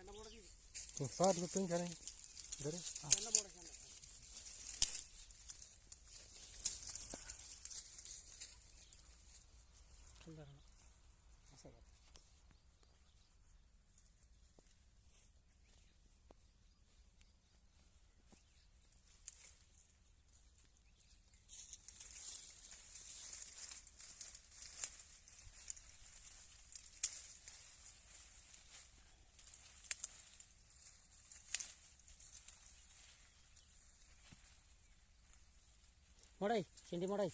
साठ रुपये का नाही बरे मोडाई शेंडी मोडाई.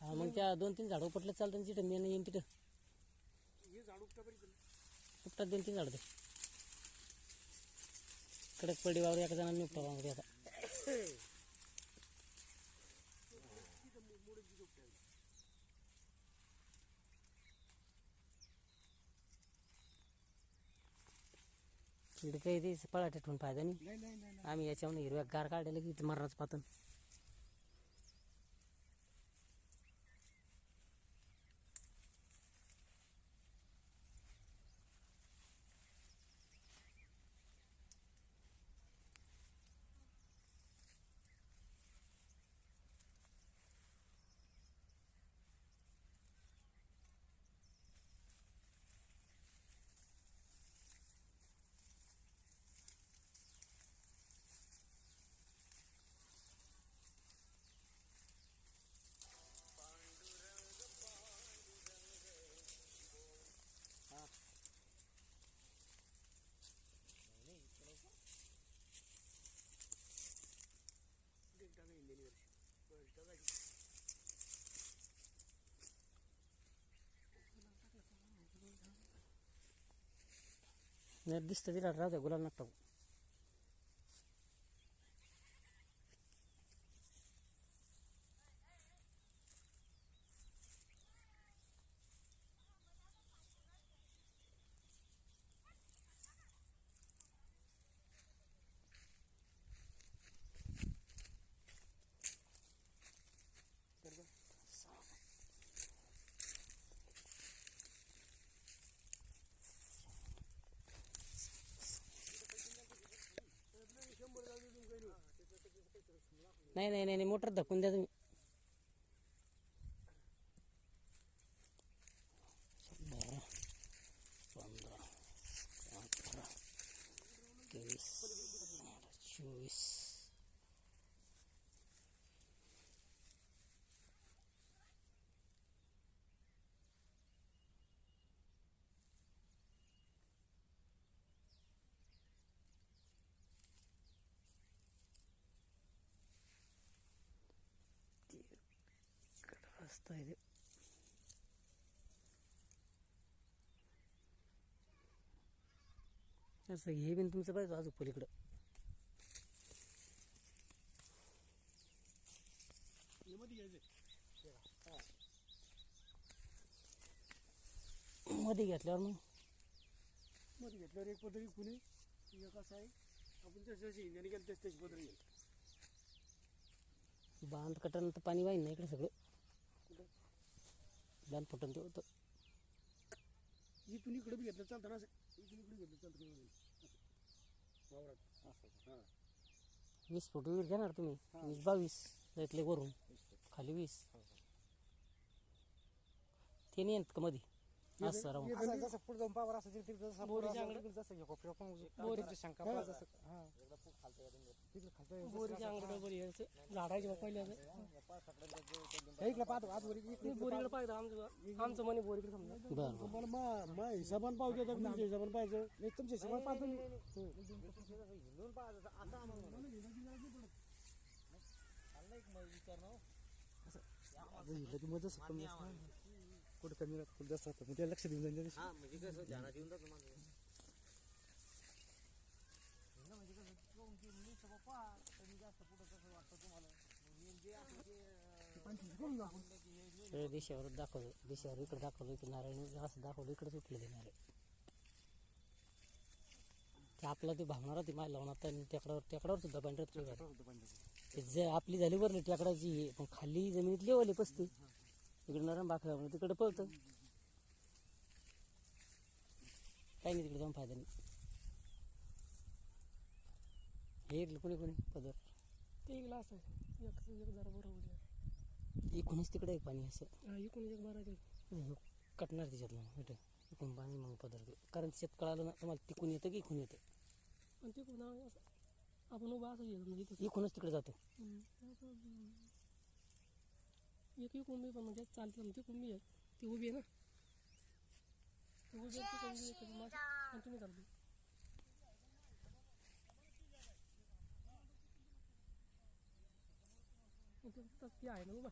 हा मग त्या दोन तीन झाडं उपटले चालतं तिथं मेन येईन तिथं. उपटात दोन तीन झाडं ते. कडक पडी वावर एका जणांनी उपटा वावर आता तिकडे काही ते पळाटे ठेवून फायदा नाही आम्ही याच्यावर हिरव्या गार काढलेलं की मरणाचं पातन. नाही दिसतं तिला राहू द्या नाही नाही नाही नाही, मोटर धकून द्या तुम्ही बारा पंधरा अठरा तेवीस चोवीस ते. असं हे बिन तुमचं पाहिजे अजून पलीकडं मध्ये घेतल्यावर मग मध्ये घेतल्यावर एक पदरी कुणी एक असं आहे आपण गेलं तशी त्याची पदरी बांध कटन तर पाणी वाहीन ना इकडे सगळं बांध फुटन ते. होतं इथून इकडे बी घेतलं चालतं ना असं? इथून इकडे घेतलं चालतं. वावरात. असं. हां. वीस फूट विहीर घेणार तुम्ही? वीस बावीस त्यातले वरून. खाली वीस. ते नाही येत का मध्ये असं राहून. असं जसं पुढे जाऊन पावर असं तिकडे जसं बोरीच्या पुढं असं जसं हे कोपऱ्या पण बोरीची शंका पडत जसं हां. तिकडे खालचं बोरीच्या अंगठ्या बरी झाडाची पहिले हे. इकडे पाहतो आज वर इकडे बोरीकडे पाहिजे आमचं आमचं म्हणे बोरीकडे समजा. बरं. बरं मला मा मा हिसाबान पावते तर तुमच्या हिसाबान पाहिजे नाही तुमच्या शिवाय पाहतो. मी आता हिला की मग जसं कमी असतं ना. कुठं कमी राहतं कुठं जास्त राहतं. मग लक्ष देऊन जाईल त्या दिवशी. सगळं दिशेवर दाखवलं दिशेवर इकडे दाखवलं की नारायण असं दाखवलं इकडेच उठलेले नारळ ते आपलं ते भावणार होती माय लावणार तर टेकडावर टेकडावर सुद्धा पांढऱ्यात ते जे आपली झाली वरली टेकडाची हे, पण खाली जमिनीत लेवली पसती. इकडे नरम भाकऱ्यावर तिकडे पळतं. काही नाही तिकडे जाऊन फायदा नाही. हे इकडे कोणी कोणी? पदर. ते एक ग्लास आहे. एक एक जरा बरं होईल इकूनच तिकडे एक पाणी असं. इकडून एक बारा ते हे कटणार त्याच्यातलं मग इथं. इकून पाणी मग पदर ते. कारण त्याच्यात कळालं ना तुम्हाला तिकून येतं की इकून येतं? पण ते पुन्हा असं. आपण उभा असं गेलो म्हणजे तसं इकूनच तिकडे जातो. हम्म. एक एक उभी पण म्हणजे चालतं ती कुंभी आहे. ती उभी आहे ना. ती उभी आहे ती आहे. मासे कंटिन्यू चालते ती आहे ना उभा